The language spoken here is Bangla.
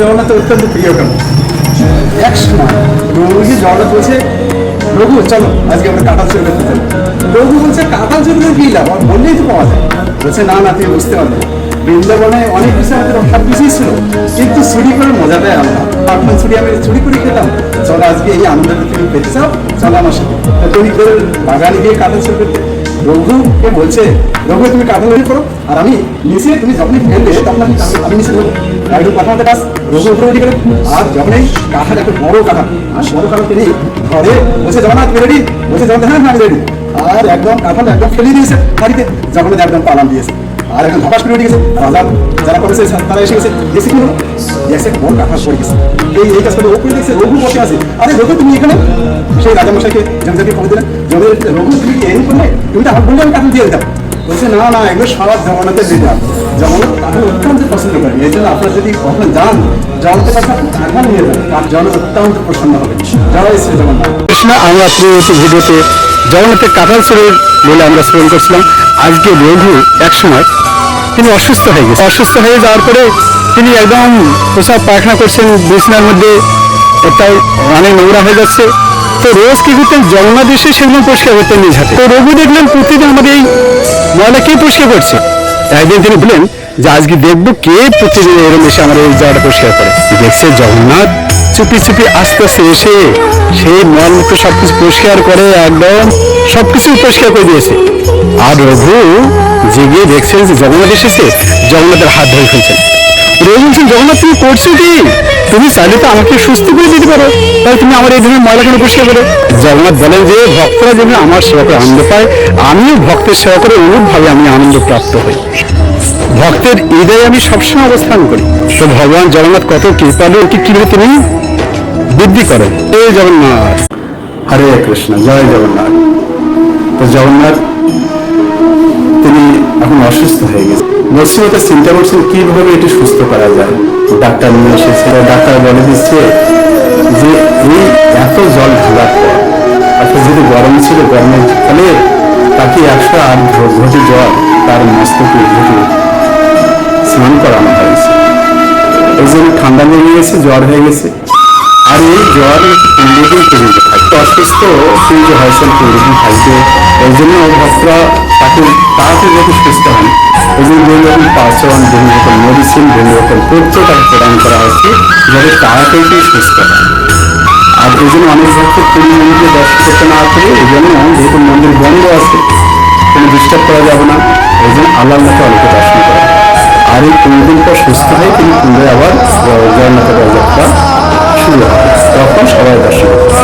জগন্নাথ অত্যন্ত প্রিয় কেন? এক সময় রঘুজি জগন্নাথ বলছে রঘু, চলো, আজকে আমরা কাঁঠাল চুরি করতে যাব। রঘু বলছে, কাঁঠাল চুরি করে কি লাভ? আর বললেই তো পাওয়া যায়। বলছে, না না, তুমি বুঝতে পারবে বৃন্দাবনে অনেক কিছু আমাদের সব কিছুই ছিল, কিন্তু চুরি করে মজাটাই আলাদা। পাটমান চুরি আমি চুরি করে খেতাম। চলো, আজকে এই আনন্দটা তুমি পেতে চাও। চলো আমার সাথে। তুমি করে বাগানে গিয়ে কাঁঠাল চুরি করতে রঘুকে বলছে রঘু তুমি কাঁঠাল করো, আর আমি নিচে তুমি যখনই ফেলবে তখন আমি আমি নিচে দেবো। একটু মতো কাজ রঘু উপরে রেডি করে। আর যখন এই কাঁঠাল একটা বড় কাঁঠাল আর বড় কাঁঠাল তিনি ঘরে বসে জগন্নাথ রেডি বসে জগন্নাথ হ্যাঁ হ্যাঁ রেডি আর একদম কাঁঠাল একদম ফেলে দিয়েছে, বাড়িতে। যখন একদম পালান দিয়েছে। আর এখন ধপাস করে উঠে গেছে। রাজা যারা করেছে তারা এসে গেছে। এসে কি হলো? এসে বড় কাঁঠাল পড়ে গেছে। এই এই কাজ করে ও করে দেখছে, রঘু বসে আছে। আরে, রঘু, তুমি এখানে? সেই রাজামশাইকে জমজাকে খবর দিলেন জমে রঘু, তুমি কি এরকম করলে, তুমি তো আমার বললে আমি কাঁঠাল দিয়ে দিতাম বলছে, না না, এগুলো সারা জগন্নাথের দিতাম জগন্নাথ কাঁঠাল অত্যন্ত পছন্দ করেন এই জন্য আপনারা যদি কখনো যান কাছে আপনি কাঁঠাল নিয়ে যান। আর জগন্নাথ অত্যন্ত প্রসন্ন হবে। জয় শ্রী জগন্নাথ। আমরা পূর্ববর্তী ভিডিওতে জগন্নাথের কাঁঠাল চোরের বলে আমরা শ্রবণ করছিলাম। আজকে রঘু এক সময় তিনি অসুস্থ হয়ে গেছে। অসুস্থ হয়ে যাওয়ার পরে তিনি একদম প্রসাব পায়খানা করছেন বিছনার মধ্যে। তাই অনেক নোংরা হয়ে যাচ্ছে। তো রোজ কি করতেন জগন্নাথ এসে সেগুলো পরিষ্কার করতেন নিজ হাতে। তো রঘু দেখলেন প্রতিদিন আমাদের এই ময়লা কে পরিষ্কার করছে? একদিন তিনি বললেন যে আজকে দেখব কে প্রতিদিন এরম এসে আমার এই জায়গাটা পরিষ্কার করে। দেখছে জগন্নাথ চুপি চুপি আস্তে আস্তে এসে সেই মলমূত্র সবকিছু পরিষ্কার করে, একদম সবকিছু পরিষ্কার করে দিয়েছে। আর রঘু জেগে দেখছেন যে জগন্নাথ এসেছে জগন্নাথের হাত ধরে ফেলছেন। রঘু বলছেন জগন্নাথ তুমি করছ কি? তুমি চাইলে তো আমাকে সুস্থ করে দিতে পারো। তাই তুমি আমার এই ধরনের ময়লা কেন পরিষ্কার করো? জগন্নাথ বলেন যে, ভক্তরা যেভাবে আমার সেবা করে আনন্দ পায়, আমিও ভক্তের সেবা করে অনুরূপভাবে আমি আনন্দ প্রাপ্ত হই। ভক্তের হৃদয়ে আমি সবসময় অবস্থান করি। তো ভগবান জগন্নাথ কত কৃপালু কি কীভাবে তিনি? বৃদ্ধি করেন। এই জগন্নাথ। হরে কৃষ্ণ, জয় জগন্নাথ। তো জগন্নাথ অসুস্থ হয়ে গেছে। বলছি ওটা চিন্তা করছেন কীভাবে এটি সুস্থ করা যায়? ডাক্তার নিয়ে এসেছে ডাক্তার বলে দিচ্ছে যে এই এত জল ঢালার পর, অর্থাৎ যেহেতু গরম ছিল, গরমের ফলে তাকে একশো আট ঘটি জল তার মস্তকে ঘটি স্নান করানো হয়েছে। এই জন্য ঠান্ডা লেগে গেছে, জ্বর হয়ে গেছে, আর এই জ্বর পনেরো দিন পর্যন্ত থাকবে অসুস্থ হয়েছেন পনেরো থাকবে এই জন্য ভক্তরা তাকে তাড়াতাড়ি যাতে সুস্থ হন জন্য বিভিন্ন রকম পাচন বিভিন্ন রকম মেডিসিন বিভিন্ন রকম তথ্য তাকে প্রদান করা হচ্ছে যাতে তাড়াতাড়ি সুস্থ হয়। আর এই জন্য অনেক ভক্ত পুরী মন্দিরে দর্শন করতে না করে এই জন্য যেহেতু মন্দির বন্ধ আছে। কোনো ডিস্টার্ব করা যাবে না। এই জন্য আল্লাহ আল্লাহকে অনেকে দর্শন করা আর এই পনেরো দিন পর সুস্থ হয়ে তিনি পুনরায় আবার জগন্নাথের যাত্রা শুরু হবে তখন সবাই দর্শন করতে